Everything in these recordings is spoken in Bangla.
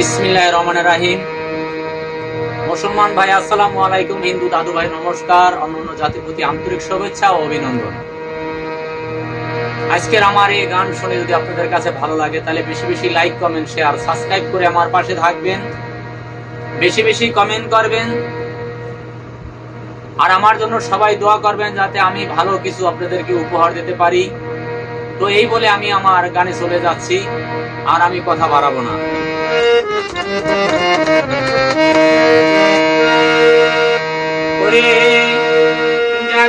বিসমিল্লাহ রহমান রাহিম। মুসলমান ভাই, আসসালামু আলাইকুম। হিন্দু দাদু ভাই, নমস্কার। অন্যান্য জাতির প্রতি আন্তরিক শুভেচ্ছা ও অভিনন্দন। আজকের আমার এই গান শুনে যদি আপনাদের কাছে ভালো লাগে, তাহলে বেশি বেশি লাইক, কমেন্ট, শেয়ার, সাবস্ক্রাইব করে আমার পাশে থাকবেন। বেশি বেশি কমেন্ট করবেন। আর আমার জন্য সবাই দোয়া করবেন যাতে আমি ভালো কিছু আপনাদেরকে উপহার দিতে পারি। তো এই বলে আমি আমার গানে চলে যাচ্ছি। আর আমি কথা বাড়াবো না।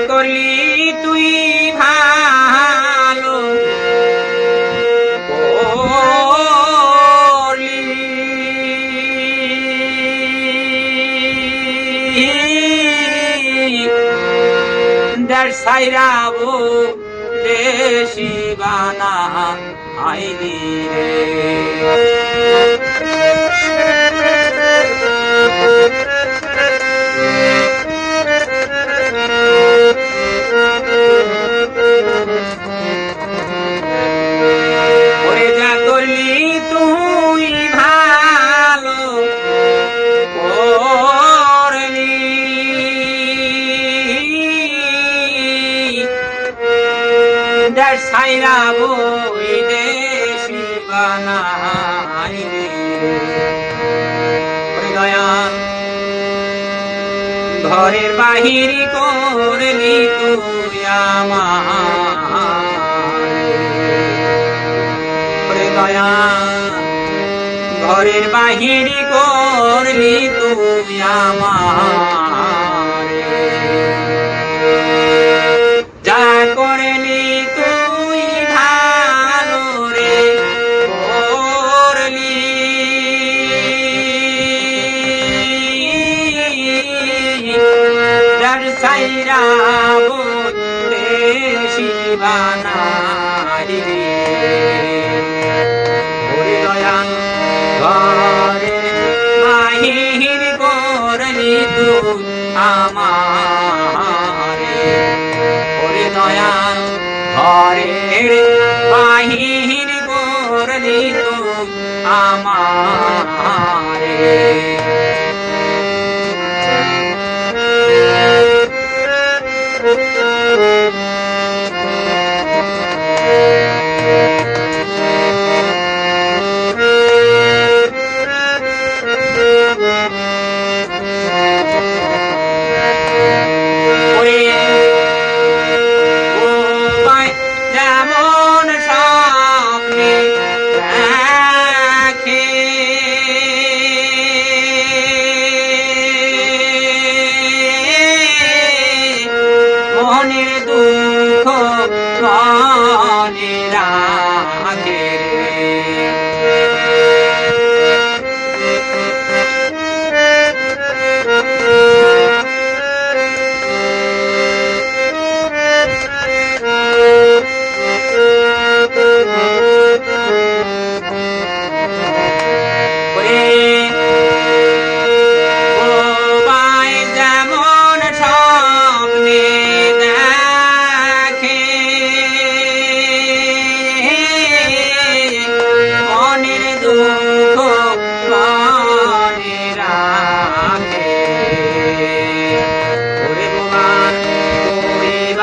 করলি তুই ভালো। সাইরাবো দেশি বানা। আইলি ওরে দেশ সাইরা বই দেশি বানাইলি ওরে দয়াল ঘরের বাহির করলি তুই আমার ওরে ঘরের বাহির করলি তুই আমার যার সাইরা বলতে দয়াল ঘরে মাহির করলি তুই আমারে। ওরে দয়াল ঘরের বাহির করলি তুই আমারে।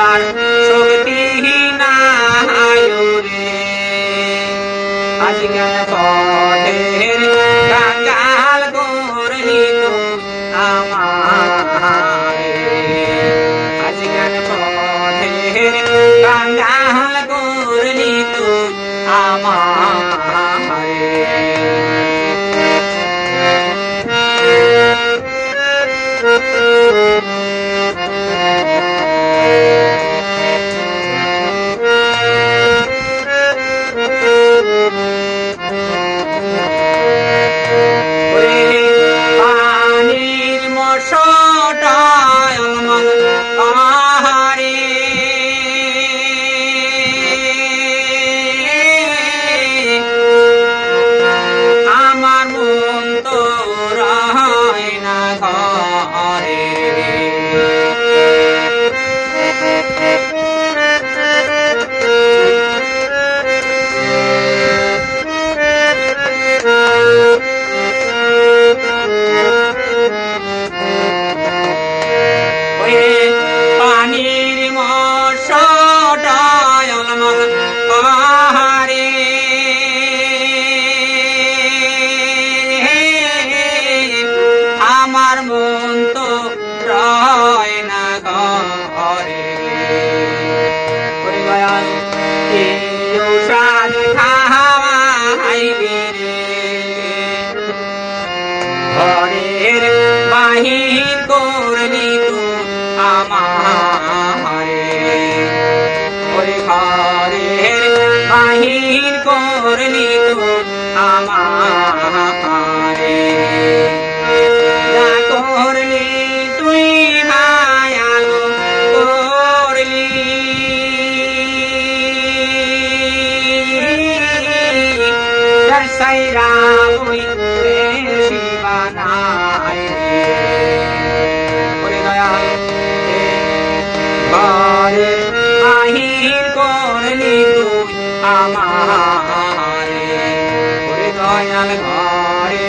আর শক্তিহীনায়ুরে আজকে পদের কাল করলি আমার আজকে পদের কাল করলি আমার ঘরের বাহির করলি তু আমারে। ওরে ঘরের বাহির করলি তু আমার। ওরে